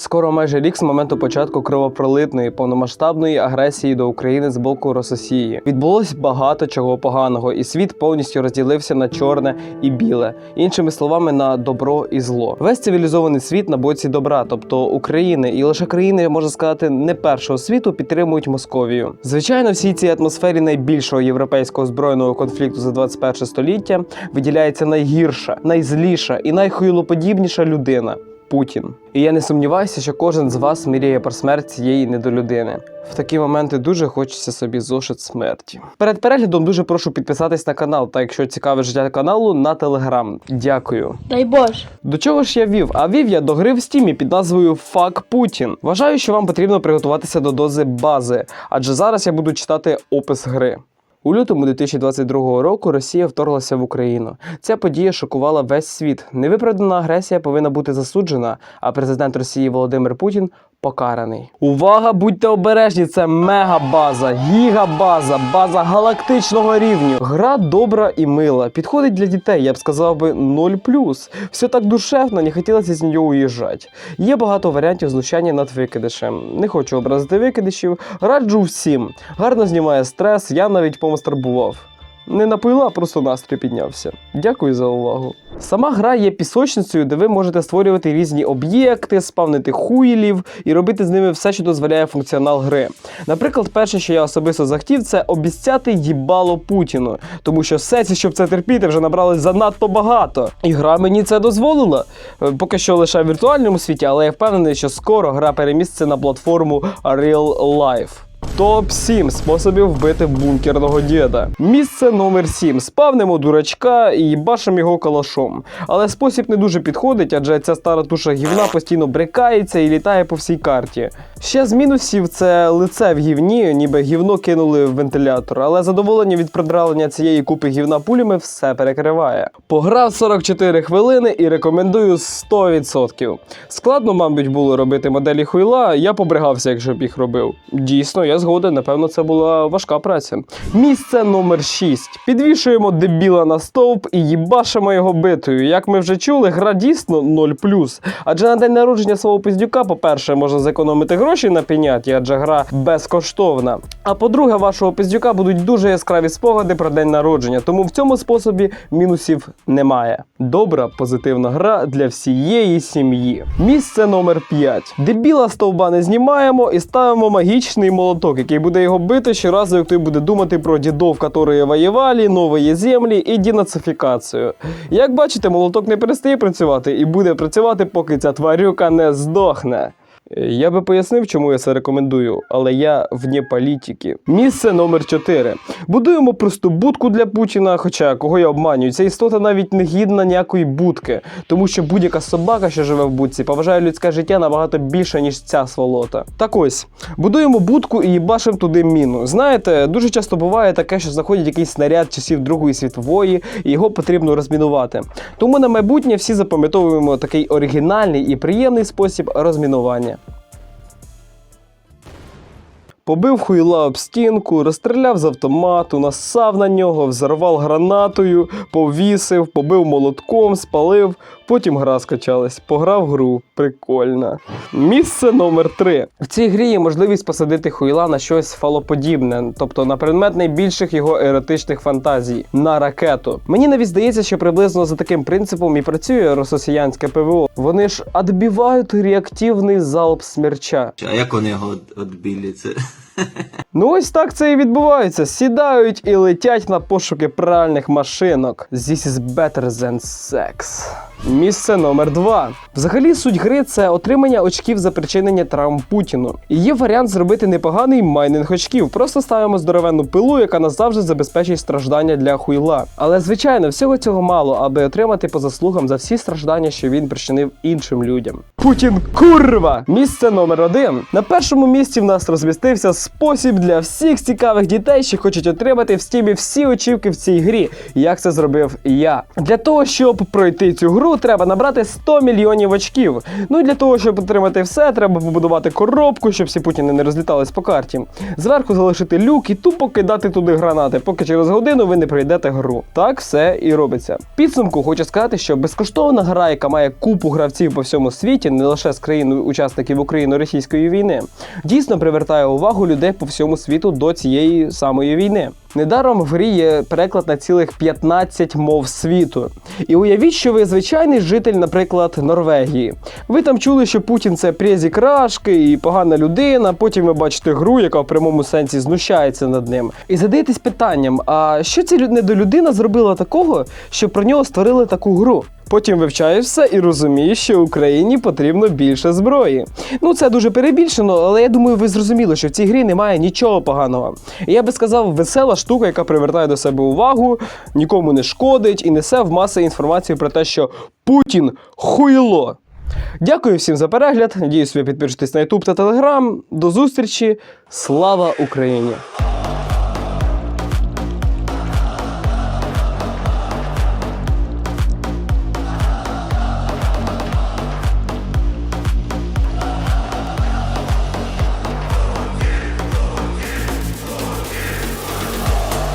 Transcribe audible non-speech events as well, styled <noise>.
Скоро майже рік з моменту початку кровопролитної повномасштабної агресії до України з боку Росії відбулось багато чого поганого, і світ повністю розділився на чорне і біле, іншими словами, на добро і зло. Весь цивілізований світ на боці добра, тобто України, і лише країни, можна сказати, не першого світу підтримують Московію. Звичайно, всій цій атмосфері найбільшого європейського збройного конфлікту за 21 століття виділяється найгірша, найзліша і найхуйлоподібніша людина. Путін. І я не сумніваюся, що кожен з вас мріє про смерть цієї недолюдини. В такі моменти дуже хочеться собі зошит смерті. Перед переглядом дуже прошу підписатись на канал, та якщо цікаве життя каналу, на телеграм. Дякую. Дай Боже. До чого ж я вів? А вів я до гри в стімі під назвою Fuck Putin. Вважаю, що вам потрібно приготуватися до дози бази, адже зараз я буду читати опис гри. У лютому 2022 року Росія вторглася в Україну. Ця подія шокувала весь світ. Невиправдана агресія повинна бути засуджена, а президент Росії Володимир Путін покараний. Увага, будьте обережні! Це мегабаза, гігабаза, база галактичного рівню. Гра добра і мила. Підходить для дітей, я б сказав би 0+. Все так душевно, не хотілося з нього уїжджати. Є багато варіантів знущання над викидишем. Не хочу образити викидишів, раджу всім. Гарно знімає стрес, я навіть помастербував. Не напила, а просто настрій піднявся. Дякую за увагу. Сама гра є пісочницею, де ви можете створювати різні об'єкти, спавнити хуїлів і робити з ними все, що дозволяє функціонал гри. Наприклад, перше, що я особисто захотів, це обіцяти їбало Путіну, тому що сесій, щоб це терпіти, вже набралось занадто багато. І гра мені це дозволила. Е, Поки що лише в віртуальному світі, але я впевнений, що скоро гра переміститься на платформу Real Life. Топ 7 способів вбити бункерного діда. Місце номер 7. Спавнимо дурачка і башимо його калашом. Але спосіб не дуже підходить, адже ця стара туша гівна постійно брикається і літає по всій карті. Ще з мінусів це лице в гівні, ніби гівно кинули в вентилятор, але задоволення від продралення цієї купи гівна пулями все перекриває. Пограв 44 хвилини і рекомендую 100%. Складно, мабуть, було робити моделі хуйла, я побригався, якщо б їх робив. Дійсно, я згоден, напевно, це була важка праця. Місце номер 6. Підвішуємо дебіла на стовп і їбашимо його битою. Як ми вже чули, гра дійсно 0+. Адже на день народження свого пиздюка, по-перше, можна зекономити гроші на пеняті, адже гра безкоштовна. А по-друге, вашого пиздюка будуть дуже яскраві спогади про день народження, тому в цьому способі мінусів немає. Добра, позитивна гра для всієї сім'ї. Місце номер 5. Дебіла стовба не знімаємо і ставимо магічний молоток, який буде його бити щоразу, як той буде думати про дідов, які воювали, нові землі і денацифікацію. Як бачите, молоток не перестає працювати і буде працювати, поки ця тварюка не здохне. Я би пояснив, чому я це рекомендую, але я вне політики. Місце номер 4. Будуємо просту будку для Путіна, хоча кого я обманюю, ця істота навіть не гідна ніякої будки, тому що будь-яка собака, що живе в будці, поважає людське життя набагато більше, ніж ця сволота. Так ось, будуємо будку і їбашимо туди міну. Знаєте, дуже часто буває таке, що знаходять якийсь снаряд часів Другої світової, і його потрібно розмінувати. Тому на майбутнє всі запам'ятовуємо такий оригінальний і приємний спосіб розмінування. Побив хуйла об стінку, розстріляв з автомату, насав на нього, взорвав гранатою, повісив, побив молотком, спалив, потім гра скачалась. Пограв в гру. Прикольно. Місце номер 3. В цій грі є можливість посадити хуйла на щось фалоподібне, тобто на предмет найбільших його еротичних фантазій на ракету. Мені навіть здається, що приблизно за таким принципом і працює росіянське ПВО. Вони ж відбивають реактивний залп смерча. А як вони його відбили? Це <laughs> Ну ось так це і відбувається. Сідають і летять на пошуки пральних машинок. This is better than sex. Місце номер 2. Взагалі суть гри це отримання очків за причинення травм Путіну. І є варіант зробити непоганий майнинг очків. Просто ставимо здоровенну пилу, яка назавжди забезпечить страждання для хуйла. Але звичайно, всього цього мало, аби отримати по заслугам за всі страждання, що він причинив іншим людям. Путін курва! Місце номер один. На першому місці в нас розмістився спосіб для всіх цікавих дітей, що хочуть отримати в стімі всі очівки в цій грі. Як це зробив я. Для того, щоб пройти цю гру, треба набрати 100 мільйонів очків. Ну і для того, щоб отримати все, треба побудувати коробку, щоб всі путіни не розлітались по карті. Зверху залишити люк і тупо кидати туди гранати, поки через годину ви не пройдете гру. Так все і робиться. Підсумку хочу сказати, що безкоштовна гра, яка має купу гравців по всьому світі, не лише з країн учасників Україно-російської війни, дійсно привертає увагу людей по всьому світу до цієї самої війни. Недаром в грі є переклад на цілих 15 мов світу. І уявіть, що ви звичайний житель, наприклад, Норвегії. Ви там чули, що Путін це презі крашки і погана людина. Потім ви бачите гру, яка в прямому сенсі знущається над ним. І задаєтесь питанням: а що ця лю- недолюдина зробила такого, що про нього створили таку гру? Потім вивчаєш все і розумієш, що Україні потрібно більше зброї. Ну це дуже перебільшено, але я думаю, ви зрозуміли, що в цій грі немає нічого поганого. Я би сказав, весела штука, яка привертає до себе увагу, нікому не шкодить і несе в маси інформацію про те, що Путін хуйло. Дякую всім за перегляд. Надіюсь, ви підпишетесь на YouTube та Telegram. До зустрічі. Слава Україні!